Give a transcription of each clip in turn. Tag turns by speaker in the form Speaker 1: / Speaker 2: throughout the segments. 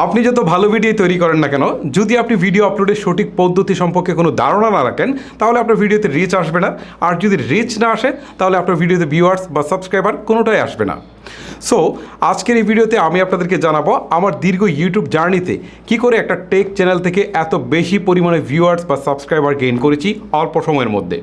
Speaker 1: আপনি যত ভালো ভিডিও তৈরি করেন না কেন, যদি আপনি ভিডিও আপলোডের সঠিক পদ্ধতি সম্পর্কে কোনো ধারণা না রাখেন, তাহলে আপনার ভিডিওতে রিচ আসবে না। আর যদি রিচ না আসে, তাহলে আপনার ভিডিওতে ভিউয়ার্স বা সাবস্ক্রাইবার কোনোটাই আসবে না। সো আজকের এই ভিডিওতে আমি আপনাদেরকে জানাব আমার দীর্ঘ ইউটিউব জার্নিতে কি করে একটা টেক চ্যানেল থেকে এত বেশি পরিমাণে ভিউয়ার্স বা সাবস্ক্রাইবার গেইন করেছি অল্প সময়ের মধ্যে।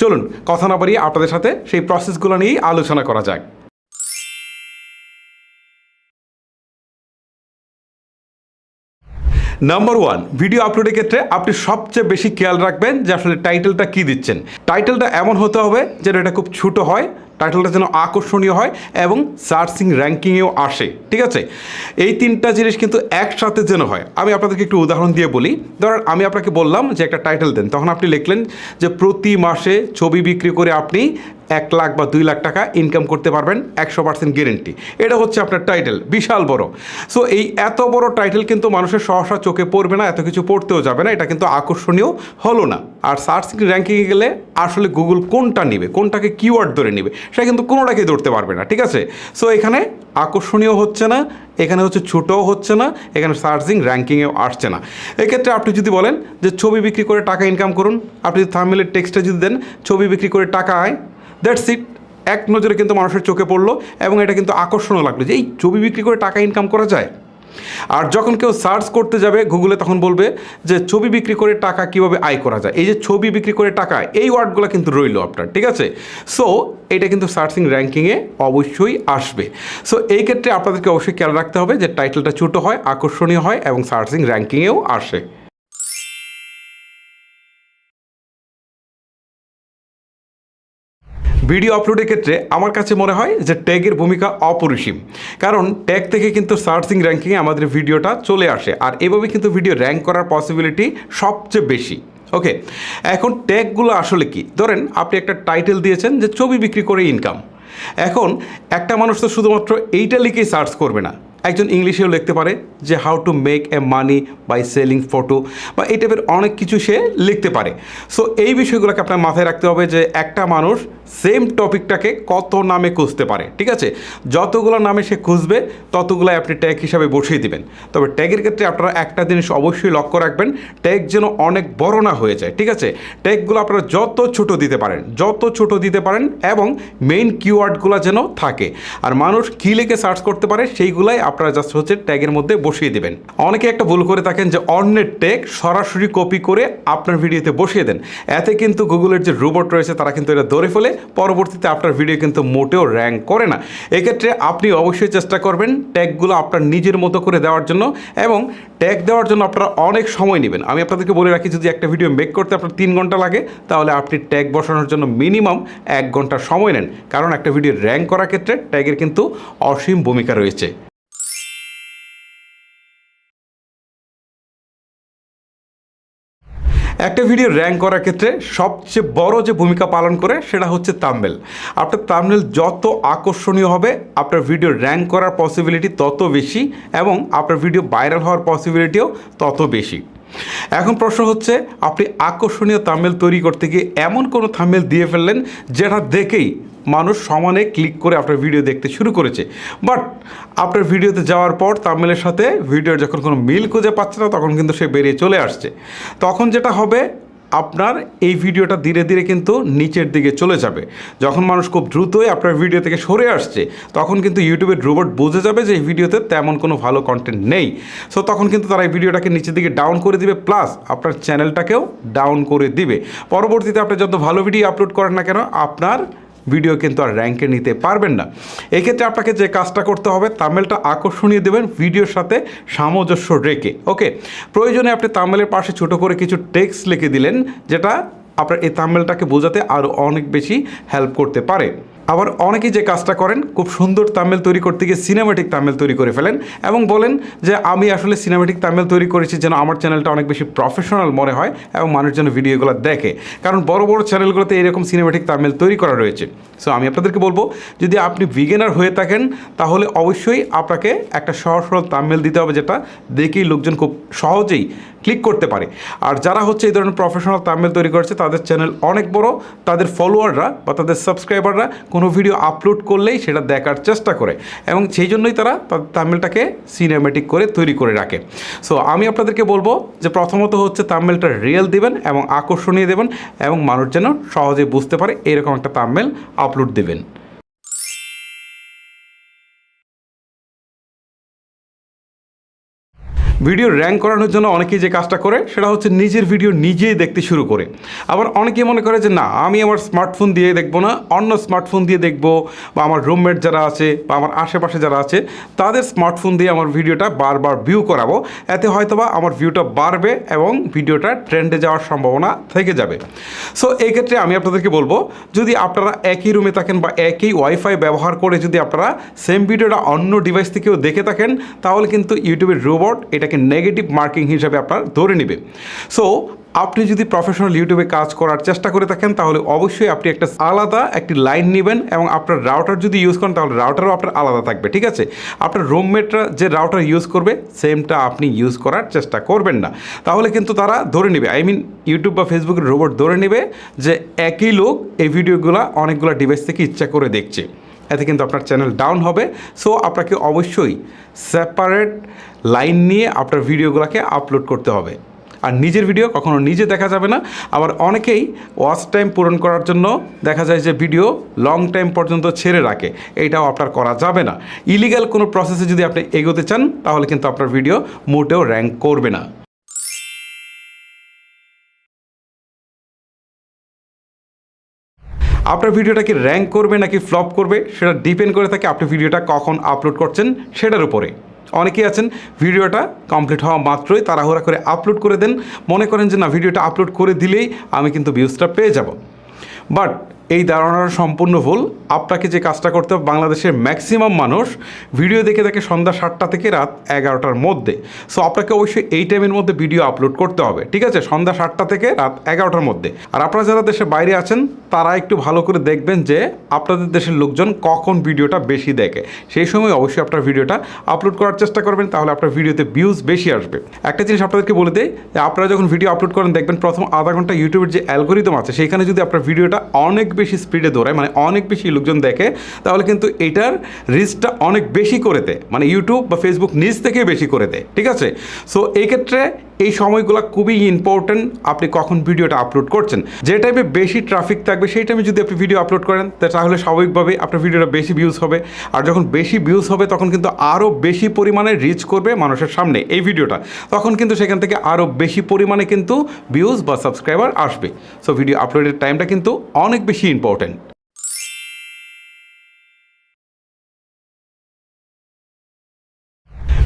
Speaker 1: চলুন, কথা না বাড়িয়ে আপনাদের সাথে সেই প্রসেসগুলো নিয়েই আলোচনা করা যাক। নাম্বার ওয়ান ভিডিও আপলোডের ক্ষেত্রে আপনি সবচেয়ে বেশি খেয়াল রাখবেন যে আসলে টাইটেলটা কি দিচ্ছেন। টাইটেলটা এমন হতে হবে যেন এটা খুব ছোট হয় টাইটেলটা যেন আকর্ষণীয় হয় এবং সার্চিং র্যাঙ্কিংয়েও আসে, ঠিক আছে? এই তিনটা জিনিস কিন্তু একসাথে যেন হয়। আমি আপনাদেরকে একটু উদাহরণ দিয়ে বলি। ধরেন আমি আপনাকে বললাম যে একটা টাইটেল দেন, তখন আপনি লিখলেন যে প্রতি মাসে ছবি বিক্রি করে আপনি এক লাখ বা দুই লাখ টাকা ইনকাম করতে পারবেন, একশো পার্সেন্ট গ্যারেন্টি এটা হচ্ছে আপনার টাইটেল, বিশাল বড়। সো এই এত বড় টাইটেল কিন্তু মানুষের সহসা চোখে পড়বে না, এত কিছু পড়তেও যাবে না, এটা কিন্তু আকর্ষণীয় হলো না। আর সার্চ র্যাঙ্কিংয়ে গেলে আসলে গুগল কোনটা নেবে, কোনটাকে কিওয়ার্ড ধরে নেবে সেটা কিন্তু কোনোটাকেই ধরতে পারবে না, ঠিক আছে? সো এখানে আকর্ষণীয় হচ্ছে না, এখানে হচ্ছে ছোটও হচ্ছে না, এখানে সার্চিং র্যাঙ্কিংয়েও আসছে না। এক্ষেত্রে আপনি যদি বলেন যে ছবি বিক্রি করে টাকা ইনকাম করুন, আপনি যদি থার্মেলের টেক্সটটা যদি দেন, ছবি বিক্রি করে টাকা আয় দ্যাটস ইট এক নজরে কিন্তু মানুষের চোখে পড়ল এবং এটা কিন্তু আকর্ষণও লাগল যে এই ছবি বিক্রি করে টাকা ইনকাম করা যায়। আর যখন কেউ সার্চ করতে যাবে, গুগলে তখন বলবে যে ছবি বিক্রি করে টাকা কীভাবে আয় করা যায়। এই যে ছবি বিক্রি করে টাকা, এই ওয়ার্ডগুলো কিন্তু রইল আপনার, ঠিক আছে? সো এটা কিন্তু সার্চিং র্যাঙ্কিংয়ে অবশ্যই আসবে। সো এই ক্ষেত্রে আপনাদেরকে অবশ্যই খেয়াল রাখতে হবে যে টাইটেলটা ছোটো হয়, আকর্ষণীয় হয় এবং সার্চিং র্যাঙ্কিংয়েও আসে। ভিডিও আপলোডের ক্ষেত্রে আমার কাছে মনে হয় যে ট্যাগের ভূমিকা অপরিসীম। কারণ ট্যাগ থেকে কিন্তু সার্চিং র্যাঙ্কিংয়ে আমাদের ভিডিওটা চলে আসে। আর এভাবে কিন্তু ভিডিও র্যাঙ্ক করার পসিবিলিটি সবচেয়ে বেশি। ওকে এখন ট্যাগগুলো আসলে কি? ধরেন আপনি একটা টাইটেল দিয়েছেন যে ছবি বিক্রি করে ইনকাম এখন একটা মানুষ তো শুধুমাত্র এইটা লিখেই সার্চ করবে না। একজন ইংলিশেও লিখতে পারে যে how to make a money by selling photo বা এই টাইপের অনেক কিছু সে লিখতে পারে। সো এই বিষয়গুলোকে আপনার মাথায় রাখতে হবে যে একটা মানুষ সেম টপিকটাকে কত নামে খুঁজতে পারে, ঠিক আছে? যতগুলো নামে সে খুঁজবে, ততগুলোই আপনি ট্যাগ হিসাবে বসিয়ে দিবেন। তবে ট্যাগের ক্ষেত্রে আপনারা একটা জিনিস অবশ্যই লক্ষ্য রাখবেন ট্যাগ যেন অনেক বড় না হয়ে যায়, ঠিক আছে? ট্যাগগুলো আপনারা যত ছোট দিতে পারেন, যত ছোট দিতে পারেন এবং মেইন কিওয়ার্ডগুলো যেন থাকে। আর মানুষ কী লিখে সার্চ করতে পারে, সেইগুলাই আপনারা জাস্ট হচ্ছে ট্যাগের মধ্যে বসিয়ে দেবেন। অনেকে একটা ভুল করে থাকেন যে অন্যের ট্যাগ সরাসরি কপি করে আপনার ভিডিওতে বসিয়ে দেন। এতে কিন্তু গুগলের যে রোবট রয়েছে, তারা কিন্তু এটা ধরে ফেলে পরবর্তীতে আপনার ভিডিও কিন্তু মোটেও র্যাঙ্ক করে না। এক্ষেত্রে আপনি অবশ্যই চেষ্টা করবেন ট্যাগগুলো আপনার নিজের মতো করে দেওয়ার জন্য এবং ট্যাগ দেওয়ার জন্য আপনারা অনেক সময় নেবেন। আমি আপনাদেরকে বলে রাখি, যদি একটা ভিডিও মেক করতে আপনার তিন ঘণ্টা লাগে, তাহলে আপনি ট্যাগ বসানোর জন্য মিনিমাম এক ঘণ্টা সময় নেন। কারণ একটা ভিডিও র্যাঙ্ক করার ক্ষেত্রে ট্যাগের কিন্তু অসীম ভূমিকা রয়েছে। একটা ভিডিও র্যাঙ্ক করার ক্ষেত্রে সবচেয়ে বড় যে ভূমিকা পালন করে সেটা হচ্ছে তামবেল আপনার তামমেল যত আকর্ষণীয় হবে, আপনার ভিডিও র্যাঙ্ক করার পসিবিলিটি তত বেশি এবং আপনার ভিডিও ভাইরাল হওয়ার পসিবিলিটিও তত বেশি। এখন প্রশ্ন হচ্ছে, আপনি আকর্ষণীয় তামিল তৈরি করতে গিয়ে এমন কোনো থামেল দিয়ে ফেললেন যেটা দেখেই মানুষ সমানে ক্লিক করে আপনার ভিডিও দেখতে শুরু করেছে। বাট আপনার ভিডিওতে যাওয়ার পর তামিলের সাথে ভিডিওর যখন কোনো মিল খুঁজে পাচ্ছে না, তখন কিন্তু সে বেরিয়ে চলে আসছে। তখন যেটা হবে, আপনার এই ভিডিওটা ধীরে ধীরে কিন্তু নিচের দিকে চলে যাবে। যখন মানুষ খুব দ্রুতই আপনার ভিডিও থেকে সরে আসছে, তখন কিন্তু ইউটিউবের রোবট বুঝে যাবে যে এই ভিডিওতে তেমন কোনো ভালো কন্টেন্ট নেই। সো তখন কিন্তু তারা এই ভিডিওটাকে নিচের দিকে ডাউন করে দিবে প্লাস আপনার চ্যানেলটাকেও ডাউন করে দিবে। পরবর্তীতে আপনি যত ভালো ভিডিও আপলোড করেন না কেন, আপনার ভিডিও কিন্তু আর র্যাঙ্কে নিতে পারবেন না। এক্ষেত্রে আপনাকে যে কাজটা করতে হবে তামেলটা আকর্ষণীয় দেবেন ভিডিওর সাথে সামঞ্জস্য রেখে ওকে প্রয়োজনে আপনি তামেলের পাশে ছোট করে কিছু টেক্সট লিখে দিলেন, যেটা আপনার এই তামেলটাকে বোঝাতে আরও অনেক বেশি হেল্প করতে পারে। আবার অনেকেই যে কাজটা করেন, খুব সুন্দর তামিল তৈরি করতে গিয়ে সিনেমাটিক তামিল তৈরি করে ফেলেন এবং বলেন যে, আমি আসলে সিনেমাটিক তামিল তৈরি করেছি যেন আমার চ্যানেলটা অনেক বেশি প্রফেশনাল মনে হয় এবং মানুষ যেন ভিডিওগুলো দেখে। কারণ বড় বড় চ্যানেলগুলোতে এরকম সিনেমাটিক তামিল তৈরি করা রয়েছে। সো আমি আপনাদেরকে বলব, যদি আপনি বিগিনার হয়ে থাকেন, তাহলে অবশ্যই আপনাকে একটা সহজ, সরল তামিল দিতে হবে যেটা দেখেই লোকজন খুব সহজেই ক্লিক করতে পারে। আর যারা হচ্ছে এই ধরনের প্রফেশনাল তামিল তৈরি করেছে, তাদের চ্যানেল অনেক বড়, তাদের ফলোয়াররা বা তাদের সাবস্ক্রাইবাররা কোনো ভিডিও আপলোড করলেই সেটা দেখার চেষ্টা করে এবং সেই জন্যই তারা তামিলটাকে সিনেমেটিক করে তৈরি করে রাখে। সো আমি আপনাদেরকে বলব যে প্রথমত হচ্ছে তামিলটা রিয়েল দিবেন এবং আকর্ষণীয় দেবেন এবং মানুষ যেন সহজে বুঝতে পারে এরকম একটা তামিল আপলোড দেবেন। ভিডিও র্যাঙ্ক করানোর জন্য অনেকেই যে কাজটা করে, সেটা হচ্ছে নিজের ভিডিও নিজেই দেখতে শুরু করে। আবার অনেকেই মনে করে যে, না, আমি আমার স্মার্টফোন দিয়ে দেখব না, অন্য স্মার্টফোন দিয়ে দেখব, বা আমার রুমমেট যারা আছে, বা আমার আশেপাশে যারা আছে, তাদের স্মার্টফোন দিয়ে আমার ভিডিওটা বারবার ভিউ করাবো। এতে হয়তোবা আমার ভিউটা বাড়বে এবং ভিডিওটা ট্রেন্ডে যাওয়ার সম্ভাবনা থেকে যাবে। সো এই ক্ষেত্রে আমি আপনাদেরকে বলব, যদি আপনারা একই রুমে থাকেন বা একই ওয়াইফাই ব্যবহার করে যদি আপনারা সেম ভিডিওটা অন্য ডিভাইস থেকেও দেখে থাকেন, তাহলে কিন্তু ইউটিউবের রোবট এটাকে নেগেটিভ মার্কিং হিসাবে আপনার ধরে নেবে। সো আপনি যদি প্রফেশনাল ইউটিউবে কাজ করার চেষ্টা করে থাকেন, তাহলে অবশ্যই আপনি একটা আলাদা একটি লাইন নেবেন এবং আপনার রাউটার যদি ইউজ করেন, তাহলে রাউটারও আপনার আলাদা থাকবে, ঠিক আছে? আপনার রুমমেটরা যে রাউটার ইউজ করবে সেমটা আপনি ইউজ করার চেষ্টা করবেন না। তাহলে কিন্তু তারা ধরে নেবে আই মিন ইউটিউব বা ফেসবুকের রোবট ধরে নেবে যে একই লোক এই ভিডিওগুলো অনেকগুলো ডিভাইস থেকে ইচ্ছা করে দেখছে। এতে কিন্তু আপনার চ্যানেল ডাউন হবে। সো আপনাকে অবশ্যই সেপারেট লাইন নিয়ে আপনার ভিডিওগুলোকে আপলোড করতে হবে। আর নিজের ভিডিও কখনো নিজে দেখা যাবে না। আবার অনেকেই ওয়াচ টাইম পূরণ করার জন্য দেখা যায় যে ভিডিও লং টাইম পর্যন্ত ছেড়ে রাখে। এইটাও আপনার করা যাবে না। ইলিগাল কোনো প্রসেসে যদি আপনি এগোতে চান, তাহলে কিন্তু আপনার ভিডিও মোটেও র্যাঙ্ক করবে না। আপনার ভিডিওটা কি র্যাঙ্ক করবে নাকি ফ্লপ করবে, সেটা ডিপেন্ড করে থাকে আপনি ভিডিওটা কখন আপলোড করছেন সেটার উপরে। অনেকেই আছেন, ভিডিওটা কমপ্লিট হওয়া মাত্রই তাড়াহুড়া করে আপলোড করে দেন। মনে করেন যে না, ভিডিওটা আপলোড করে দিলেই আমি কিন্তু ভিউজটা পেয়ে যাব। বাট এই ধারণাটা সম্পূর্ণ ভুল। আপনাকে যে কাজটা করতে হবে, বাংলাদেশের ম্যাক্সিমাম মানুষ ভিডিও দেখে দেখে সন্ধ্যা সাতটা থেকে রাত এগারোটার মধ্যে। সো আপনাকে অবশ্যই এই টাইমের মধ্যে ভিডিও আপলোড করতে হবে। ঠিক আছে? সন্ধ্যা সাতটা থেকে রাত এগারোটার মধ্যে। আর আপনারা যারা দেশের বাইরে আছেন, তারা একটু ভালো করে দেখবেন যে আপনাদের দেশের লোকজন কখন ভিডিওটা বেশি দেখে। সেই সময় অবশ্যই আপনার ভিডিওটা আপলোড করার চেষ্টা করবেন, তাহলে আপনার ভিডিওতে ভিউজ বেশি আসবে। একটা জিনিস আপনাদেরকে বলে দেয় যে আপনারা যখন ভিডিও আপলোড করেন, দেখবেন প্রথম আধা ঘণ্টা ইউটিউবের যে অ্যালগোরিদম আছে, সেখানে যদি আপনার ভিডিওটা অনেক বেশি স্পিডে দৌড়ায় মানে অনেক বেশি লোকজন দেখে, তাহলে কিন্তু এটার রিচটা অনেক বেশি করে দেয়। মানে ইউটিউব বা ফেসবুক নিজ থেকে বেশি করে দেয়, ঠিক আছে? সো এই ক্ষেত্রে এই সময়গুলো খুবই ইম্পর্ট্যান্ট আপনি কখন ভিডিওটা আপলোড করছেন? যে টাইমে বেশি ট্রাফিক থাকবে, সেই টাইমে যদি আপনি ভিডিও আপলোড করেন তাহলে স্বাভাবিকভাবে আপনার ভিডিওটা বেশি ভিউজ হবে। আর যখন বেশি ভিউজ হবে, তখন কিন্তু আরও বেশি পরিমাণে রিচ করবে মানুষের সামনে এই ভিডিওটা। তখন কিন্তু সেখান থেকে আরও বেশি পরিমাণে কিন্তু ভিউজ বা সাবস্ক্রাইবার আসবে। সো ভিডিও আপলোডের টাইমটা কিন্তু অনেক বেশি ইম্পর্ট্যান্ট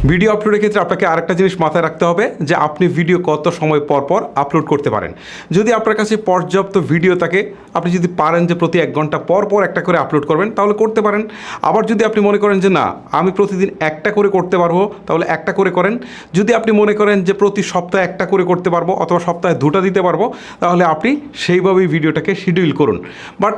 Speaker 1: ভিডিও আপলোডের ক্ষেত্রে আপনাকে আরেকটা জিনিস মাথায় রাখতে হবে যে আপনি ভিডিও কত সময় পর পর আপলোড করতে পারেন। যদি আপনার কাছে পর্যাপ্ত ভিডিও থাকে, আপনি যদি পারেন যে প্রতি এক ঘণ্টা পর পর একটা করে আপলোড করবেন, তাহলে করতে পারেন। আবার যদি আপনি মনে করেন যে না, আমি প্রতিদিন একটা করে করতে পারব, তাহলে একটা করে করেন। যদি আপনি মনে করেন যে প্রতি সপ্তাহে একটা করে করতে পারব অথবা সপ্তাহে দুটো দিতে পারব, তাহলে আপনি সেইভাবেই ভিডিওটাকে শিডিউল করুন। বাট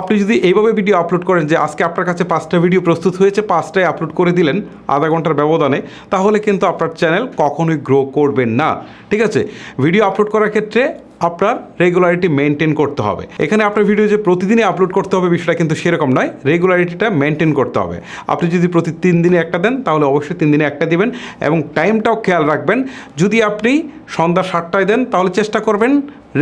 Speaker 1: আপনি যদি এইভাবে ভিডিও আপলোড করেন যে আজকে আপনার কাছে পাঁচটা ভিডিও প্রস্তুত হয়েছে পাঁচটায় আপলোড করে দিলেন আধা ঘণ্টার ব্যবধানে, তাহলে কিন্তু আপনার চ্যানেল কখনোই গ্রো করবেন না। ঠিক আছে? ভিডিও আপলোড করার ক্ষেত্রে আপনার রেগুলারিটি মেনটেন করতে হবে। এখানে আপনার ভিডিও যে প্রতিদিনই আপলোড করতে হবে বিষয়টা কিন্তু সেরকম নয় রেগুলারিটিটা মেনটেন করতে হবে। আপনি যদি প্রতি তিন দিনে একটা দেন, তাহলে অবশ্যই তিন দিনে একটা দিবেন এবং টাইমটাও খেয়াল রাখবেন। যদি আপনি সন্ধ্যা সাতটায় দেন, তাহলে চেষ্টা করবেন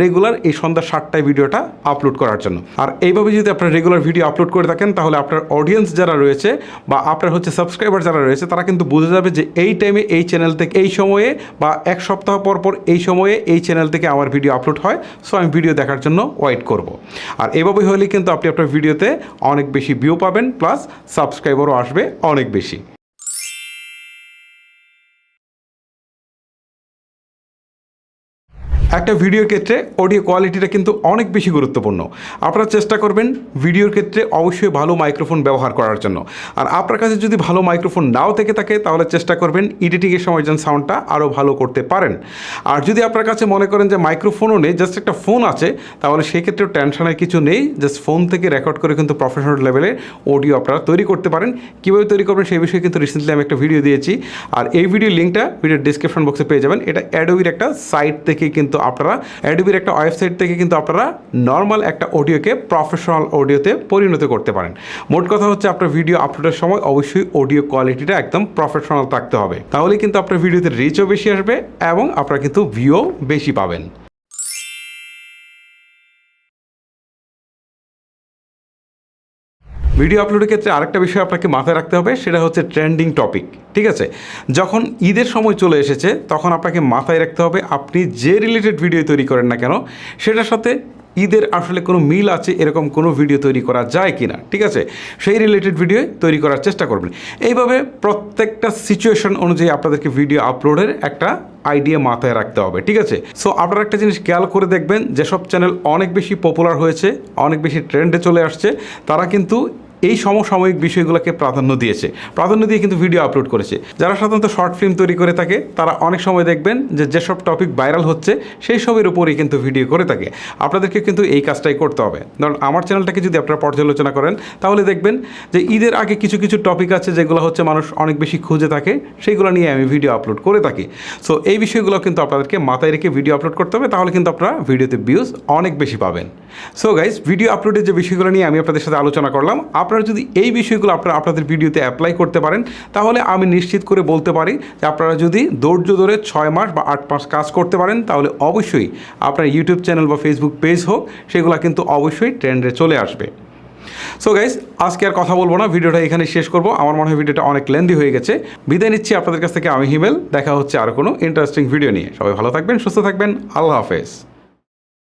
Speaker 1: রেগুলার এই সন্ধ্যা সাতটায় ভিডিওটা আপলোড করার জন্য। আর এইভাবে যদি আপনার রেগুলার ভিডিও আপলোড করে থাকেন, তাহলে আপনার অডিয়েন্স যারা রয়েছে বা আপনার হচ্ছে সাবস্ক্রাইবার যারা রয়েছে, তারা কিন্তু বুঝে যাবে যে এই টাইমে এই চ্যানেল থেকে এই সময়ে বা এক সপ্তাহ পর পর এই সময়ে এই চ্যানেল থেকে আমার ভিডিও আপলোড হয় সো আমি ভিডিও দেখার জন্য ওয়েট করব। আর এভাবে হলে কিন্তু আপনি আপনার ভিডিওতে অনেক বেশি ভিউ পাবেন প্লাস সাবস্ক্রাইবারও আসবে অনেক বেশি। একটা ভিডিওর ক্ষেত্রে অডিও কোয়ালিটিটা কিন্তু অনেক বেশি গুরুত্বপূর্ণ। আপনারা চেষ্টা করবেন ভিডিওর ক্ষেত্রে অবশ্যই ভালো মাইক্রোফোন ব্যবহার করার জন্য। আর আপনার কাছে যদি ভালো মাইক্রোফোন নাও থেকে থাকে, তাহলে চেষ্টা করবেন এডিটিংয়ের সময় যেন সাউন্ডটা আরও ভালো করতে পারেন। আর যদি আপনার কাছে মনে করেন যে মাইক্রোফোনও নেই জাস্ট একটা ফোন আছে, তাহলে সেক্ষেত্রেও টেনশনের কিছু নেই। জাস্ট ফোন থেকে রেকর্ড করে কিন্তু প্রফেশনাল লেভেলে অডিও আপনারা তৈরি করতে পারেন। কীভাবে তৈরি করবেন সেই বিষয়ে কিন্তু রিসেন্টলি আমি একটা ভিডিও দিয়েছি। আর এই ভিডিও লিঙ্কটা ভিডিওর ডিসক্রিপশন বক্সে পেয়ে যাবেন। এটা অ্যাডোবির একটা সাইট থেকে কিন্তু আপনারা অ্যাডোবির একটা ওয়েবসাইট থেকে কিন্তু আপনারা নর্মাল একটা অডিওকে প্রফেশনাল অডিওতে পরিণত করতে পারেন। মোট কথা হচ্ছে আপনার ভিডিও আপলোডের সময় অবশ্যই অডিও কোয়ালিটিটা একদম প্রফেশনাল থাকতে হবে। তাহলে কিন্তু আপনার ভিডিওতে রিচও বেশি আসবে এবং আপনারা কিন্তু ভিউও বেশি পাবেন। ভিডিও আপলোডের ক্ষেত্রে আরেকটা বিষয় আপনাকে মাথায় রাখতে হবে, সেটা হচ্ছে ট্রেন্ডিং টপিক ঠিক আছে? যখন ঈদের সময় চলে এসেছে, তখন আপনাকে মাথায় রাখতে হবে, আপনি যে রিলেটেড ভিডিও তৈরি করেন না কেন, সেটার সাথে ঈদের আসলে কোনো মিল আছে, এরকম কোনো ভিডিও তৈরি করা যায় কি না ঠিক আছে? সেই রিলেটেড ভিডিও তৈরি করার চেষ্টা করবেন। এইভাবে প্রত্যেকটা সিচুয়েশন অনুযায়ী আপনাদেরকে ভিডিও আপলোডের একটা আইডিয়া মাথায় রাখতে হবে, ঠিক আছে? সো আপনারা একটা জিনিস খেয়াল করে দেখবেন, যেসব চ্যানেল অনেক বেশি পপুলার হয়েছে, অনেক বেশি ট্রেন্ডে চলে আসছে, তারা কিন্তু এই সমসাময়িক বিষয়গুলোকে প্রাধান্য দিয়েছে। প্রাধান্য দিয়ে কিন্তু ভিডিও আপলোড করেছে। যারা সাধারণত শর্ট ফিল্ম তৈরি করে থাকে, তারা অনেক সময় দেখবেন যে যেসব টপিক ভাইরাল হচ্ছে, সেই সবের উপরেই কিন্তু ভিডিও করে থাকে। আপনাদেরকে কিন্তু এই কাজটাই করতে হবে। ধরুন, আমার চ্যানেলটাকে যদি আপনারা পর্যালোচনা করেন, তাহলে দেখবেন যে ঈদের আগে কিছু কিছু টপিক আছে যেগুলো হচ্ছে মানুষ অনেক বেশি খুঁজে থাকে সেইগুলো নিয়ে আমি ভিডিও আপলোড করে থাকি। সো এই বিষয়গুলো কিন্তু আপনাদেরকে মাথায় রেখে ভিডিও আপলোড করতে হবে, তাহলে কিন্তু আপনারা ভিডিওতে ভিউজ অনেক বেশি পাবেন। সো গাইজ ভিডিও আপলোডের যে বিষয়গুলো নিয়ে আমি আপনাদের সাথে আলোচনা করলাম আপনারা যদি এই বিষয়গুলো আপনারা আপনাদের ভিডিওতে অ্যাপ্লাই করতে পারেন, তাহলে আমি নিশ্চিত করে বলতে পারি যে আপনারা যদি ধৈর্য ধরে ছয় মাস বা আট মাস কাজ করতে পারেন, তাহলে অবশ্যই আপনার ইউটিউব চ্যানেল বা ফেসবুক পেজ হোক, সেগুলো কিন্তু অবশ্যই ট্রেন্ডে চলে আসবে। সো গাইজ আজকে আর কথা বলব না, ভিডিওটা এখানে শেষ করব। আমার মনে হয় ভিডিওটা অনেক লেন্দি হয়ে গেছে। বিদায় নিচ্ছি আপনাদের কাছ থেকে, আমি হিমেল। দেখা হচ্ছে আর কোনো ইন্টারেস্টিং ভিডিও নিয়ে। সবাই ভালো থাকবেন, সুস্থ থাকবেন। আল্লাহ হাফেজ।